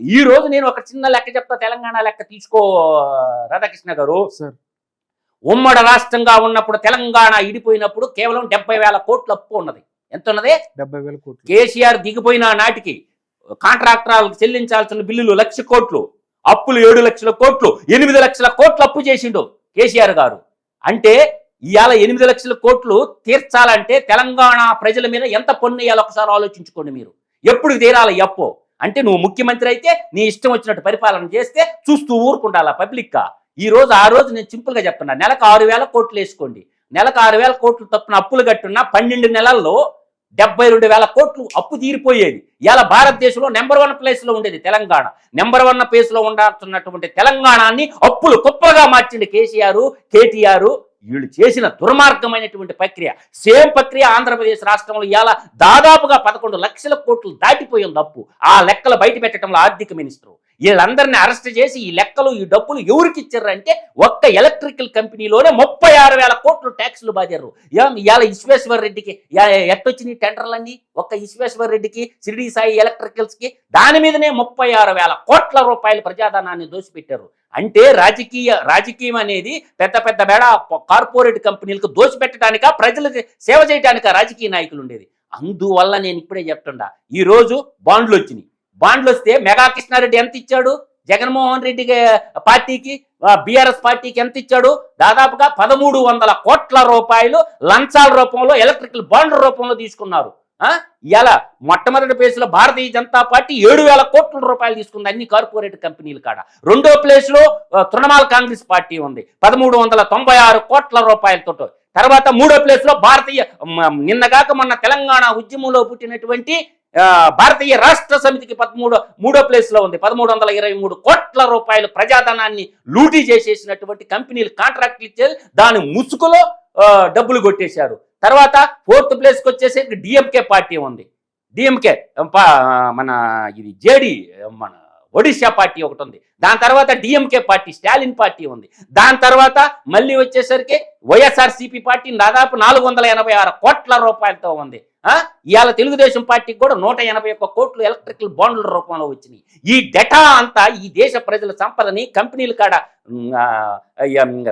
ఈ రోజు నేను ఒక చిన్న లెక్క చెప్తా తెలంగాణ లెక్క తీసుకో రాధాకృష్ణ గారు. సార్. ఉమ్మడి రాష్ట్రంగా ఉన్నప్పుడు తెలంగాణ ఇడిపోయినప్పుడు కేవలం డెబ్బై వేల కోట్ల అప్పు ఉన్నది. ఎంత ఉన్నది డెబ్బై వేల కోట్లు. కేసీఆర్ దిగిపోయిన నాటికి కాంట్రాక్టర్లకు చెల్లించాల్సిన బిల్లులు లక్ష కోట్లు అప్పులు ఏడు లక్షల కోట్లు ఎనిమిది లక్షల కోట్లు అప్పు చేసిండు కేసీఆర్ గారు. అంటే ఇవాళ ఎనిమిది లక్షల కోట్లు తీర్చాలంటే తెలంగాణ ప్రజల మీద ఎంత పన్ను ఇవ్వాలి ఒకసారి ఆలోచించుకోండి మీరు. ఎప్పుడు తీరాలి అప్పు? అంటే నువ్వు ముఖ్యమంత్రి అయితే నీ ఇష్టం వచ్చినట్టు పరిపాలన చేస్తే చూస్తూ ఊరుకుంటాలా పబ్లిక్గా? ఈ రోజు ఆ రోజు నేను సింపుల్గా చెప్తున్నా. నెలకు ఆరు వేల కోట్లు వేసుకోండి. నెలకు ఆరు వేల కోట్లు తప్పున అప్పులు కట్టున్న పన్నెండు నెలల్లో డెబ్బై రెండు వేల కోట్లు అప్పు తీరిపోయేది. ఇలా భారతదేశంలో నెంబర్ వన్ ప్లేస్లో ఉండేది తెలంగాణ. నెంబర్ వన్ ప్లేస్లో ఉండాల్సినటువంటి తెలంగాణని అప్పులు కుప్పగా మార్చింది కేసీఆర్ కేటీఆర్ వీళ్ళు చేసిన దుర్మార్గమైనటువంటి ప్రక్రియ. సేమ్ ప్రక్రియ ఆంధ్రప్రదేశ్ రాష్ట్రంలో ఇవాళ దాదాపుగా పదకొండు లక్షల కోట్లు దాటిపోయింది అప్పు ఆ లెక్కలు బయట పెట్టడంలో ఆర్థిక మినిస్టర్. వీళ్ళందరినీ అరెస్ట్ చేసి ఈ లెక్కలు ఈ డబ్బులు ఎవరికి ఇచ్చారంటే ఒక్క ఎలక్ట్రికల్ కంపెనీలోనే ముప్పై ఆరు వేల కోట్లు ట్యాక్సులు బాధారు ఇవాళ విశ్వేశ్వర రెడ్డికి ఎట్టొచ్చిన ఎట్టొచ్చినాయి టెండర్లన్నీ? ఒక్క విశ్వేశ్వర రెడ్డికి షిరిడి సాయి ఎలక్ట్రికల్స్కి దాని మీదనే ముప్పై ఆరు వేల కోట్ల రూపాయలు ప్రజాధనాన్ని దోసిపెట్టారు. అంటే రాజకీయ రాజకీయం అనేది పెద్ద పెద్ద మేడ కార్పొరేట్ కంపెనీలకు దోచిపెట్టడానిక ప్రజలకు సేవ చేయడానిక రాజకీయ నాయకులు ఉండేది. అందువల్ల నేను ఇప్పుడే చెప్తుండా ఈ రోజు బాండ్లు వచ్చినాయి. బాండ్లు వస్తే మెగా కృష్ణారెడ్డి ఎంత ఇచ్చాడు? జగన్మోహన్ రెడ్డి పార్టీకి బీఆర్ఎస్ పార్టీకి ఎంత ఇచ్చాడు? దాదాపుగా పదమూడు వందల కోట్ల రూపాయలు లంచాల రూపంలో ఎలక్ట్రికల్ బాండ్ల రూపంలో తీసుకున్నారు. ఇలా మొట్టమొదటి ప్లేస్లో భారతీయ జనతా పార్టీ ఏడు వేల కోట్ల రూపాయలు తీసుకుంది అన్ని కార్పొరేట్ కంపెనీల కాడ. రెండో ప్లేస్లో తృణమూల కాంగ్రెస్ పార్టీ ఉంది. పదమూడు వందల తొంభై ఆరు కోట్ల రూపాయలతో. తర్వాత మూడో ప్లేస్లో భారతీయ నిన్నగాక మొన్న తెలంగాణ ఉద్యమంలో పుట్టినటువంటి భారతీయ రాష్ట్ర సమితికి పదమూడో మూడో ప్లేస్లో ఉంది. పదమూడు వందల ఇరవై మూడు కోట్ల రూపాయలు ప్రజాధనాన్ని లూటీ చేసేసినటువంటి కంపెనీలు కాంట్రాక్ట్లు ఇచ్చేది దాని ముసుగులో డబ్బులు కొట్టేశారు. తర్వాత ఫోర్త్ ప్లేస్కి వచ్చేసరికి డిఎంకే పార్టీ ఉంది. డిఎంకే మన ఇది జేడి మన ఒడిశా పార్టీ ఒకటి ఉంది. దాని తర్వాత డిఎంకే పార్టీ స్టాలిన్ పార్టీ ఉంది. దాని తర్వాత మళ్ళీ వచ్చేసరికి వైఎస్ఆర్సీపీ పార్టీ దాదాపు నాలుగు వందల ఎనభై ఆరు కోట్ల రూపాయలతో ఉంది. ఇవాళ తెలుగుదేశం పార్టీకి కూడా నూట ఎనభై ఒక్క కోట్లు ఎలక్ట్రికల్ బాండ్ల రూపంలో వచ్చినాయి. ఈ డెటా అంతా ఈ దేశ ప్రజల సంపదని కంపెనీల కాడ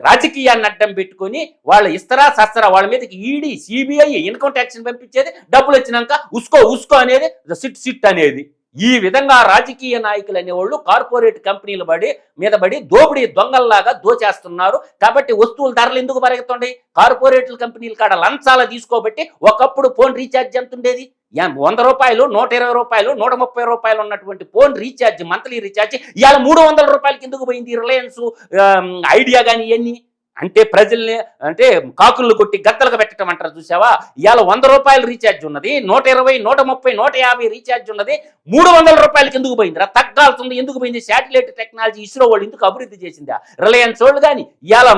రాజకీయాన్ని అడ్డం పెట్టుకొని వాళ్ళు ఇస్తారా సస్తారా వాళ్ళ మీదకి ఈడీ సిబిఐ ఇన్కమ్ ట్యాక్స్ పంపించేది. డబ్బులు వచ్చినాక ఉస్కో ఉస్కో అనేది సిట్ సిట్ అనేది. ఈ విధంగా రాజకీయ నాయకులు అనేవాళ్ళు కార్పొరేట్ కంపెనీల పడి మీద పడి దోపిడీ దొంగల్లాగా దోచేస్తున్నారు. కాబట్టి వస్తువుల ధరలు ఎందుకు పరిగెత్తుండే కార్పొరేట్ కంపెనీల కాడ లంచాల తీసుకోబట్టి ఒకప్పుడు ఫోన్ రీఛార్జ్ ఎంత ఉండేది? వంద రూపాయలు నూట ఇరవై రూపాయలు నూట ముప్పై రూపాయలు ఉన్నటువంటి ఫోన్ రీఛార్జ్ మంత్లీ రీఛార్జ్ ఇవాళ మూడు వందల రూపాయలకి ఎందుకు పోయింది? రిలయన్స్ ఐడియా కానీ ఇవన్నీ? అంటే ప్రజల్ని అంటే కాకులు కొట్టి గద్దలకు పెట్టడం అంటారు చూసావా ఇవాళ వంద రూపాయలు రీఛార్జ్ ఉన్నది నూట ఇరవై నూట ముప్పై నూట యాభై రీఛార్జ్ ఉన్నది మూడు వందల రూపాయలకి ఎందుకు పోయిందిరా? తగ్గాల్సింది ఎందుకు పోయింది? శాటిలైట్ టెక్నాలజీ ఇస్రో వాళ్ళు ఎందుకు అభివృద్ధి చేసిందా? రిలయన్స్ వాళ్ళు కానీ ఇవాళ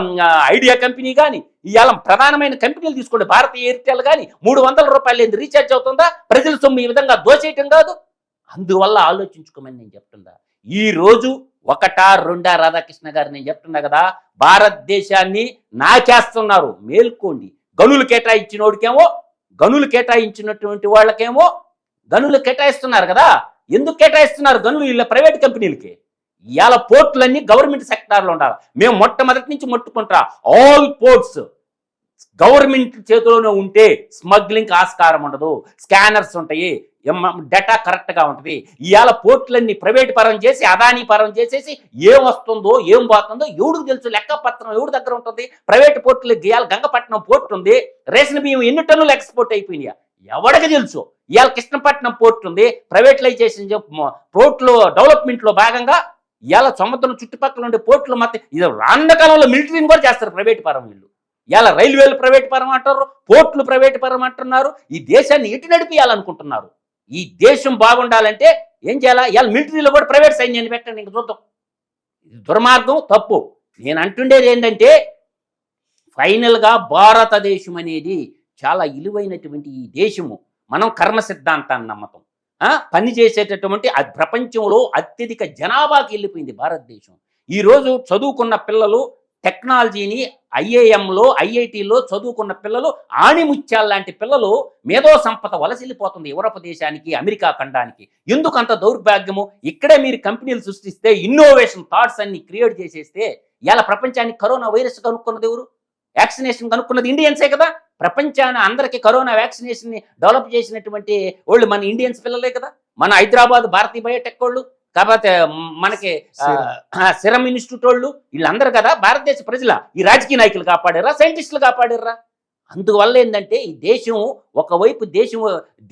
ఐడియా కంపెనీ కానీ ఇవాళ ప్రధానమైన కంపెనీలు తీసుకోండి భారతీయ ఎయిర్టెల్ కానీ మూడు వందల రూపాయలు ఏంది రీఛార్జ్ అవుతుందా? ప్రజల సొమ్ము ఈ విధంగా దోచేయటం కాదు. అందువల్ల ఆలోచించుకోమని నేను చెప్తుందా? ఈ రోజు ఒకటా రెండా రాధాకృష్ణ గారు నేను చెప్తున్నా కదా భారతదేశాన్ని నాచేస్తున్నారు మేల్కోండి. గనులు కేటాయించినోడికేమో గనులు కేటాయించినటువంటి వాళ్ళకేమో గనులు కేటాయిస్తున్నారు కదా. ఎందుకు కేటాయిస్తున్నారు గనులు? వీళ్ళ ప్రైవేట్ కంపెనీలకి. ఇవాళ పోర్టులన్నీ గవర్నమెంట్ సెక్టార్లో ఉండాలి. మేము మొట్టమొదటి నుంచి మొట్టుకుంటా. ఆల్ పోర్ట్స్ గవర్నమెంట్ చేతిలోనే ఉంటే స్మగ్లింగ్ ఆస్కారం ఉండదు. స్కానర్స్ ఉంటాయి. డేటా కరెక్ట్గా ఉంటుంది. ఇవాళ పోర్టులన్నీ ప్రైవేట్ పరం చేసి అదానీ పరం చేసేసి ఏం వస్తుందో ఏం పోతుందో ఎవడికి తెలుసు. లెక్కపత్రం ఎవడి దగ్గర ఉంటుంది? ప్రైవేట్ పోర్టులు ఇవాళ గంగపట్నం పోర్టు ఉంది. రేషన్ బియ్యం ఎన్ని టన్నులు ఎక్స్పోర్ట్ అయిపోయినాయా? ఎవడికి తెలుసు. ఇవాళ కృష్ణపట్నం పోర్ట్ ఉంది. ప్రైవేటలైజేషన్ పోర్టులో డెవలప్మెంట్లో భాగంగా ఇవాళ సముద్రం చుట్టుపక్కల ఉండే పోర్టులు మధ్య ఇది రానున్న కాలంలో మిలిటరీని కూడా చేస్తారు ప్రైవేట్ పరం వీళ్ళు. ఇలా రైల్వేలు ప్రైవేట్ పరం అంటారు పోర్టులు ప్రైవేట్ పరం అంటున్నారు. ఈ దేశాన్ని ఎటు నడిపియాలనుకుంటున్నారు? ఈ దేశం బాగుండాలంటే ఏం చేయాలా? ఇవాళ మిలిటరీలో కూడా ప్రైవేట్ సైన్యాన్ని పెట్టండి ఇంక చూద్దాం. ఇది దుర్మార్గం తప్పు. నేను అంటుండేది ఏంటంటే ఫైనల్గా భారతదేశం అనేది చాలా ఇలువైనటువంటి ఈ దేశము. మనం కర్మ సిద్ధాంతాన్ని నమ్మతం పని చేసేటటువంటి ప్రపంచంలో అత్యధిక జనాభాకి వెళ్ళిపోయింది భారతదేశం. ఈరోజు చదువుకున్న పిల్లలు టెక్నాలజీని ఐఏఎంలో ఐఐటిలో చదువుకున్న పిల్లలు ఆణిముత్యాల లాంటి పిల్లలు మేధో సంపద వలసిల్లిపోతుంది యూరప్ దేశానికి అమెరికా ఖండానికి. ఎందుకంత దౌర్భాగ్యము? ఇక్కడే మీరు కంపెనీలు సృష్టిస్తే ఇన్నోవేషన్ థాట్స్ అన్ని క్రియేట్ చేసేస్తే ఇలా ప్రపంచానికి కరోనా వైరస్ కనుక్కున్నది ఎవరు? వ్యాక్సినేషన్ కనుక్కున్నది ఇండియన్సే కదా? ప్రపంచాన్ని అందరికీ కరోనా వ్యాక్సినేషన్ని డెవలప్ చేసినటువంటి వాళ్ళు మన ఇండియన్స్ పిల్లలే కదా? మన హైదరాబాద్ భారతీయ బయోటెక్ వాళ్ళు. కాకపోతే మనకి సిరం. ఇన్స్టిట్యూట్ వాళ్ళు వీళ్ళందరూ కదా భారతదేశ ప్రజల ఈ రాజకీయ నాయకులు కాపాడారా సైంటిస్టులు కాపాడారా? అందువల్ల ఏంటంటే ఈ దేశం ఒకవైపు దేశం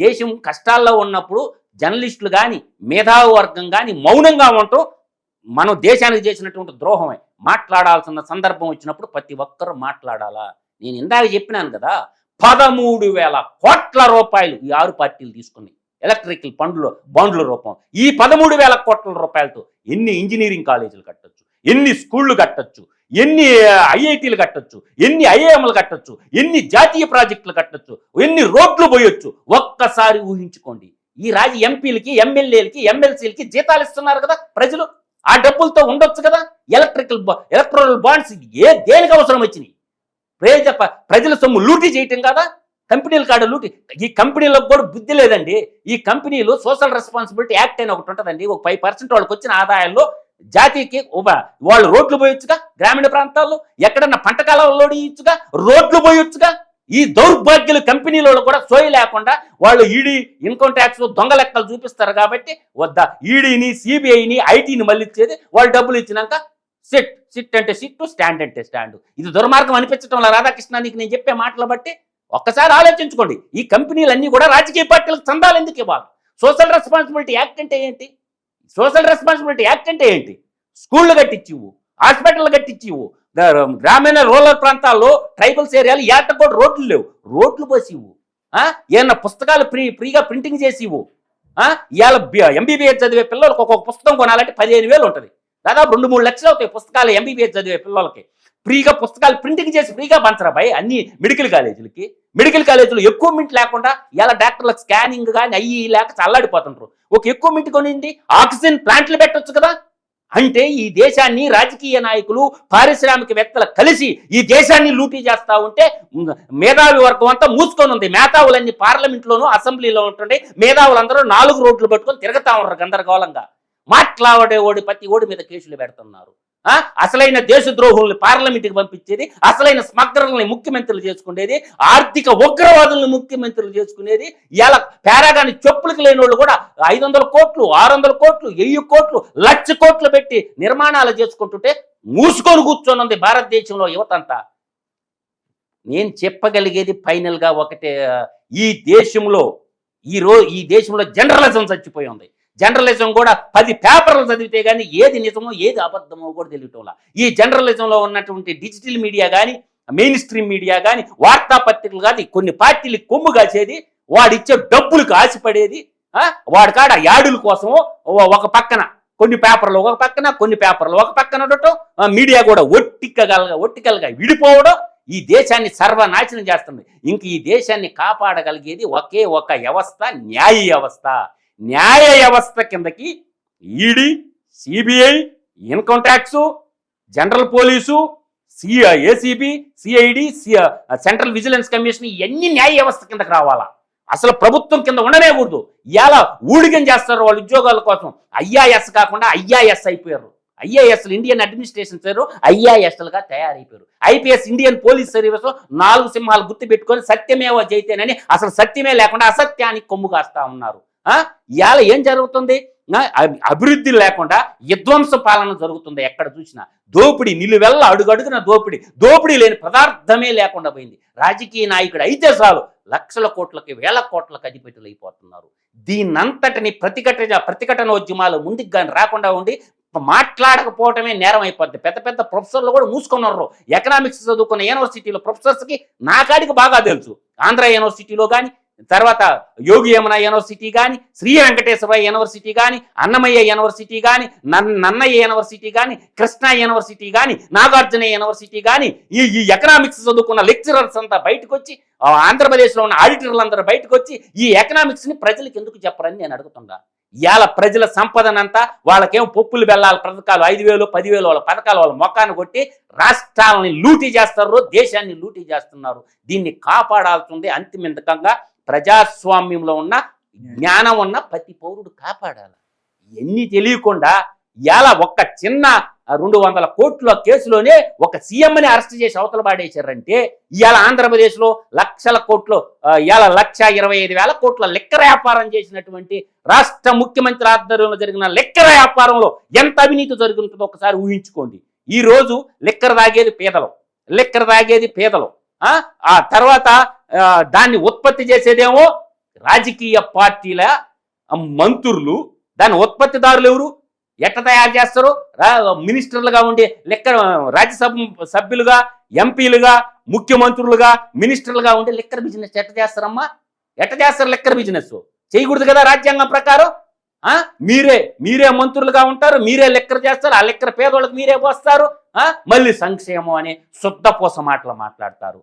దేశం కష్టాల్లో ఉన్నప్పుడు జర్నలిస్టులు కానీ మేధావి వర్గం కానీ మౌనంగా ఉండటం మనం దేశానికి చేసినటువంటి ద్రోహమే. మాట్లాడాల్సిన సందర్భం వచ్చినప్పుడు ప్రతి ఒక్కరూ మాట్లాడాలా? నేను ఇందాక చెప్పినాను కదా పదమూడు వేల కోట్ల రూపాయలు ఈ ఆరు పార్టీలు తీసుకున్నాయి. ఎలక్ట్రికల్ పండ్లు బాండ్ల రూపం. ఈ పదమూడు వేల కోట్ల రూపాయలతో ఎన్ని ఇంజనీరింగ్ కాలేజీలు కట్టొచ్చు? ఎన్ని స్కూళ్ళు కట్టొచ్చు? ఎన్ని ఐఐటీలు కట్టొచ్చు? ఎన్ని ఐఐఎంలు కట్టొచ్చు? ఎన్ని జాతీయ ప్రాజెక్టులు కట్టొచ్చు? ఎన్ని రోడ్లు పోయొచ్చు? ఒక్కసారి ఊహించుకోండి. ఈ రాజు ఎంపీలకి ఎమ్మెల్యేలకి ఎమ్మెల్సీలకి జీతాలు ఇస్తున్నారు కదా ప్రజలు? ఆ డబ్బులతో ఉండొచ్చు కదా? ఎలక్ట్రికల్ ఎలక్ట్రానిక్ బాండ్స్ ఏ దేనికి అవసరం వచ్చినాయి? ప్రజ ప్రజల సొమ్ము లూటీ చేయటం కదా? కంపెనీల కాడ లూటి ఈ కంపెనీలకు కూడా బుద్ధి లేదండి. ఈ కంపెనీలు సోషల్ రెస్పాన్సిబిలిటీ యాక్ట్ అని ఒకటి ఉంటుందండి. ఒక ఫైవ్ పర్సెంట్ వాళ్ళకి వచ్చిన ఆదాయంలో జాతీయకి వాళ్ళు రోడ్లు పోయొచ్చుగా గ్రామీణ ప్రాంతాల్లో ఎక్కడన్నా పంట కాలంలో ఇచ్చుగా రోడ్లు పోయొచ్చుగా ఈ దౌర్భాగ్యులు కంపెనీలలో కూడా సోయి లేకుండా వాళ్ళు ఈడీ ఇన్కమ్ ట్యాక్స్ దొంగ లెక్కలు చూపిస్తారు కాబట్టి వద్ద. ఈడీని సిబిఐని ఐటీని మళ్ళిచ్చేది వాళ్ళు డబ్బులు ఇచ్చినాక సిట్ సిట్ అంటే సిట్ స్టాండ్ అంటే స్టాండ్. ఇది దుర్మార్గం అనిపించడం వల్ల రాధాకృష్ణ నీకు నేను చెప్పే మాటలు బట్టి ఒక్కసారి ఆలోచించుకోండి. ఈ కంపెనీలన్నీ కూడా రాజకీయ పార్టీలకు చందాలు ఎందుకు ఇవ్వాలి? సోషల్ రెస్పాన్సిబిలిటీ యాక్ట్ అంటే ఏంటి? సోషల్ రెస్పాన్సిబిలిటీ యాక్ట్ అంటే ఏంటి? స్కూళ్ళు కట్టించివు హాస్పిటల్ కట్టించివు గ్రామీణ రూరల్ ప్రాంతాల్లో ట్రైబల్స్ ఏరియాలు ఏట కూడా రోడ్లు లేవు. రోడ్లు పోసివు ఏమన్నా పుస్తకాలు ఫ్రీ ఫ్రీగా ప్రింటింగ్ చేసివు ఇవాళ ఎంబీబీఎస్ చదివే పిల్లలకు ఒక్కొక్క పుస్తకం కొనాలంటే పదిహేను వేలు ఉంటుంది. దాదాపు రెండు మూడు లక్షలు అవుతాయి పుస్తకాలు ఎంబీబీఎస్ చదివే పిల్లలకి. ఫ్రీగా పుస్తకాలు ప్రింటింగ్ చేసి ఫ్రీగా పంచరాబాయి అన్ని మెడికల్ కాలేజీలకి. మెడికల్ కాలేజీలో ఎక్కువ మింట్ లేకుండా ఇలా డాక్టర్లకు స్కానింగ్ కానీ అయ్యి లేక చల్లాడిపోతుంటారు ఒక ఎక్కువ మింట్ కొనింది ఆక్సిజన్ ప్లాంట్లు పెట్టొచ్చు కదా? అంటే ఈ దేశాన్ని రాజకీయ నాయకులు పారిశ్రామికవేత్తలు కలిసి ఈ దేశాన్ని లూటీ చేస్తా ఉంటే మేధావి వర్గం అంతా మూసుకొని ఉంది. మేధావులన్నీ పార్లమెంట్లోనూ అసెంబ్లీలో ఉంటుండే. మేధావులందరూ నాలుగు రోడ్లు పట్టుకొని తిరుగుతా ఉన్నారు గందరగోళంగా. మాట్లాడే ఓడి ప్రతి ఓడి మీద కేసులు పెడుతున్నారు. అసలైన దేశద్రోహుల్ని పార్లమెంట్కి పంపించేది అసలైన స్మగ్రల్ని ముఖ్యమంత్రులు చేసుకునేది ఆర్థిక ఉగ్రవాదుల్ని ముఖ్యమంత్రులు చేసుకునేది ఇలా పేరాగాని చెప్పులకు లేని వాళ్ళు కూడా ఐదు వందల కోట్లు ఆరు వందల కోట్లు వెయ్యి కోట్లు లక్ష కోట్లు పెట్టి నిర్మాణాలు చేసుకుంటుంటే మూసుకొని కూర్చొని ఉంది భారతదేశంలో యువతంతా నేను చెప్పగలిగేది ఫైనల్గా ఒకటే ఈ దేశంలో ఈ ఈ దేశంలో జనరలిజం చచ్చిపోయి ఉంది. జర్నలిజం కూడా పది పేపర్లు చదివితే కానీ ఏది నిజమో ఏది అబద్ధమో కూడా తెలియటంలా. ఈ జర్నలిజంలో ఉన్నటువంటి డిజిటల్ మీడియా కానీ మెయిన్ స్ట్రీమ్ మీడియా కానీ వార్తాపత్రికలు కానీ కొన్ని పార్టీలు కొమ్ము కాసేది వాడిచ్చే డబ్బులకు ఆశపడేది వాడి కాడ యాడుల కోసం ఒక పక్కన కొన్ని పేపర్లు ఒక పక్కన కొన్ని పేపర్లు ఒక పక్కన ఉండటం మీడియా కూడా ఒట్టికగలగా ఒట్టికలుగా విడిపోవడం ఈ దేశాన్ని సర్వనాశనం చేస్తుంది. ఇంక ఈ దేశాన్ని కాపాడగలిగేది ఒకే ఒక వ్యవస్థ న్యాయ వ్యవస్థ. న్యాయ వ్యవస్థ కిందకి ED CBI income tax general police CI ACB CID central vigilance commission ఇవన్నీ న్యాయ వ్యవస్థ కిందకి రావాలా? అసలు ప్రభుత్వం కింద ఉండనేకూడదు. ఇలా ఊడిగం చేస్తారు వాళ్ళ ఉద్యోగాల కోసం. ఐఆర్ఎస్ కాకుండా ఐఆర్ఎస్ అయిపోయారు. ఐఏఎస్ ఇండియన్ అడ్మినిస్ట్రేషన్ సార్ ఐఏఎస్లుగా తయారైపోయారు. ఐపీఎస్ ఇండియన్ పోలీస్ సర్వీస్ నాలుగు సింహాలు గుర్తు పెట్టుకొని సత్యమేవ జైతేనని అసలు సత్యమే లేకుండా అసత్యానికి కొమ్ము కాస్తా ఉన్నారు. ఇవాళ ఏం జరుగుతుంది? అభివృద్ధి లేకుండా విధ్వంస పాలన జరుగుతుంది ఎక్కడ చూసినా. దోపిడీ నిలువెల్ల అడుగడుగున దోపిడీ. దోపిడీ లేని పదార్థమే లేకుండా పోయింది. రాజకీయ నాయకుడు అయితే చాలు లక్షల కోట్లకి వేల కోట్లకి అధిపతులు అయిపోతున్నారు. దీనంతటిని ప్రతిఘటన ప్రతిఘటన ఉద్యమాలు ముందుకు కానీ రాకుండా ఉండి మాట్లాడకపోవటమే నేరం అయిపోద్ది. పెద్ద పెద్ద ప్రొఫెసర్లు కూడా మూసుకున్నారు. ఎకనామిక్స్ చదువుకున్న యూనివర్సిటీలో ప్రొఫెసర్స్కి నాకాడికి బాగా తెలుసు. ఆంధ్ర యూనివర్సిటీలో కానీ తర్వాత యోగి యమున యూనివర్సిటీ కానీ శ్రీ వెంకటేశ్వర యూనివర్సిటీ కానీ అన్నమయ్య యూనివర్సిటీ కానీ నన్ నన్నయ్య యూనివర్సిటీ కానీ కృష్ణ యూనివర్సిటీ కానీ నాగార్జున యూనివర్సిటీ కానీ ఈ ఈ ఎకనామిక్స్ చదువుకున్న లెక్చరర్స్ అంతా బయటకు వచ్చి ఆంధ్రప్రదేశ్లో ఉన్న ఆడిటర్లు అందరూ బయటకు వచ్చి ఈ ఎకనామిక్స్ని ప్రజలకు ఎందుకు చెప్పరని నేను అడుగుతున్నా ఇవాళ ప్రజల సంపదనంతా వాళ్ళకేం పప్పులు బెల్లాల పథకాలు ఐదు వేలు పదివేలు వాళ్ళ పథకాలు వాళ్ళ మొక్కాన్ని కొట్టి రాష్ట్రాలని లూటీ చేస్తారు దేశాన్ని లూటీ చేస్తున్నారు. దీన్ని కాపాడాల్సింది అంతిమంతకంగా ప్రజాస్వామ్యంలో ఉన్న జ్ఞానం ఉన్న ప్రతి పౌరుడు కాపాడాలి. ఇవన్నీ తెలియకుండా ఇవాళ ఒక్క చిన్న రెండు వందల కోట్ల కేసులోనే ఒక సీఎంని అరెస్ట్ చేసి అవతల పాడేశారంటే ఇవాళ ఆంధ్రప్రదేశ్లో లక్షల కోట్లు ఇవాళ లక్ష ఇరవై ఐదు వేల కోట్ల లెక్కర వ్యాపారం చేసినటువంటి రాష్ట్ర ముఖ్యమంత్రి ఆధ్వర్యంలో జరిగిన లెక్కర వ్యాపారంలో ఎంత అవినీతి జరుగుతుందో ఒకసారి ఊహించుకోండి. ఈ రోజు లెక్కర తాగేది పేదలు లెక్కర తాగేది పేదలు ఆ ఆ తర్వాత దాన్ని ఉత్పత్తి చేసేదేమో రాజకీయ పార్టీల మంత్రులు. దాని ఉత్పత్తిదారులు ఎవరు? ఎట్ట తయారు చేస్తారు? రా- మినిస్టర్లుగా ఉండే లెక్క రాజ్యసభ సభ్యులుగా ఎంపీలుగా ముఖ్యమంత్రులుగా మినిస్టర్లుగా ఉండే లెక్కర్ బిజినెస్ ఎట్ట చేస్తారమ్మా? ఎట్ట చేస్తారు లెక్కర్ బిజినెస్? చేయకూడదు కదా రాజ్యాంగం ప్రకారం? ఆ? మీరే మీరే మంత్రులుగా ఉంటారు మీరే లెక్కలు చేస్తారు ఆ లెక్కర పేదోళ్ళకి మీరే పోస్తారు మళ్ళీ సంక్షేమం అనే శుద్ధ పోస మాటలు మాట్లాడతారు.